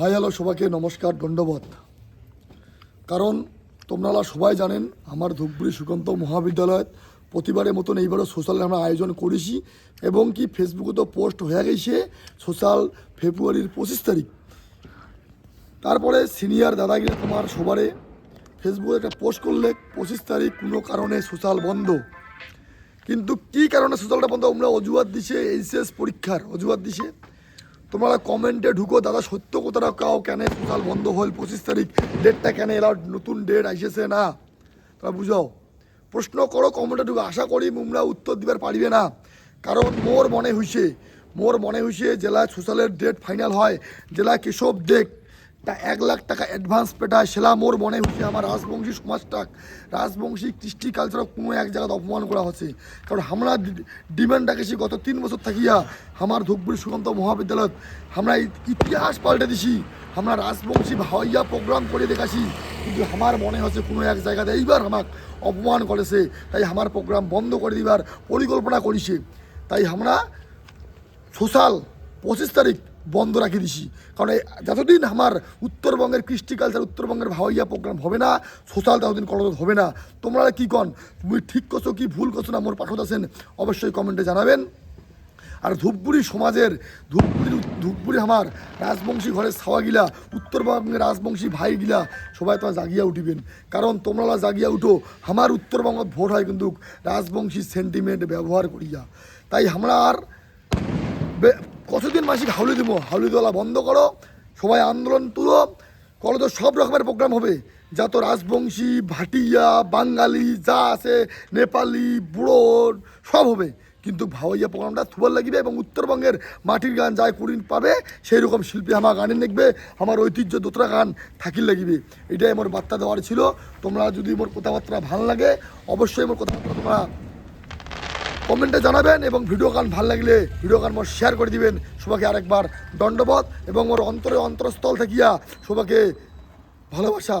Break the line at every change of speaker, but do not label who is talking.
High, hello সবাইকে, নমস্কার, দণ্ডবোধ। কারণ তোমরা সবাই জানেন, আমার ধূপগুড়ি সুকান্ত মহাবিদ্যালয় প্রতিবারের মতন এইবারও সোশ্যাল আমরা আয়োজন করেছি এবং কি ফেসবুকে তো পোস্ট হয়ে গেছে, সোশ্যাল ফেব্রুয়ারির পঁচিশ তারিখ। তারপরে সিনিয়র দাদাগিরি তোমার সবারে ফেসবুকে একটা পোস্ট করলে পঁচিশ তারিখ কোনো কারণে সোশ্যাল বন্ধ। কিন্তু কি কারণে সোশ্যালটা বন্ধ তোমরা অজুহাত দিছে, এইচএস পরীক্ষার অজুহাত দিছে। তোমরা কমেন্টে ঢুকো, দাদা, সত্য কথাটা কাও কেন? সোশ্যাল বন্ধ হল পঁচিশ তারিখ ডেটটা কেন? এরা নতুন ডেট আইসেছে না? তোমরা বুঝো? প্রশ্ন করো, কমেন্টে ঢুকো। আশা করি মোমরা উত্তর দিবার পারিবে না। কারণ মোর মনে হইছে, মোর মনে হইছে জেলা সোশ্যালের ডেট ফাইনাল হয়। জেলা কেশব দেখ তা এক লাখ টাকা অ্যাডভান্স পেটায়। সেলা মোর মনে হচ্ছে আমার রাজবংশী সমাজটাক রাজবংশী কৃষ্টি কালচার কোনো এক জায়গায় অপমান করা হচ্ছে। কারণ আমরা ডিমান্ড রাখেছি গত তিন বছর থাকিয়া আমার ধূপগুড়ি সুকান্ত মহাবিদ্যালয়ত আমরা ইতিহাস পাল্টে দিছি। আমরা রাজবংশী ভাইয়া প্রোগ্রাম করে দেখাছি। কিন্তু আমার মনে হচ্ছে কোনো এক জায়গাতে এইবার আমাক অপমান করেছে। তাই আমার প্রোগ্রাম বন্ধ করে দিবার পরিকল্পনা করিছে। তাই আমরা সোশ্যাল পঁচিশ তারিখ বন্ধ রাখি দিছি। কারণ যতদিন আমার উত্তরবঙ্গের কৃষ্টি কালচার উত্তরবঙ্গের ভাওয়াইয়া প্রোগ্রাম হবে না সোশ্যাল ততদিন কলেজ হবে না। তোমরা কি কন? তুমি ঠিক করছ কি ভুল করছ না? মোর পাঠক আছেন, অবশ্যই কমেন্টে জানাবেন। আর ধূপগুড়ি সমাজের, ধূপগুড়ির ধূপগুড়ি আমার রাজবংশী ঘরের ছাওয়াগিলা, উত্তরবঙ্গের রাজবংশী ভাইগিলা সবাই তোমার জাগিয়া উঠিবেন। কারণ তোমরা জাগিয়া উঠো, আমার উত্তরবঙ্গত ভোট হয় কিন্তু রাজবংশী সেন্টিমেন্ট ব্যবহার করিয়া। তাই আমরা আর কতদিন মাসিক হাউলি দিব? হাউলি তোলা বন্ধ করো, সবাই আন্দোলন তুলো, কলেজে সব রকমের প্রোগ্রাম হবে। যা তো রাজবংশী, ভাটিয়া, বাঙালি, যা আছে, নেপালি, বুড়ো, সব হবে। কিন্তু ভাওয়াইয়া প্রোগ্রামটা থুবার লাগবে এবং উত্তরবঙ্গের মাটির গান যায় কুড়িন পাবে, সেই রকম শিল্পী আমার গানে দেখবে আমার ঐতিহ্য দোতরা গান থাকির লাগিবে। এটাই আমার বার্তা দেওয়ার ছিল। তোমরা যদি মোর কথাবার্তা ভালো লাগে, অবশ্যই মোর কথাবার্তা তোমরা কমেন্টে জানাবেন এবং ভিডিও গান ভালো লাগলে ভিডিও গান মোট শেয়ার করে দিবেন। সবাইকে আরেকবার দণ্ডবোধ এবং মোর অন্তরে অন্তরস্থল থাকিয়া সবাইকে ভালোবাসা।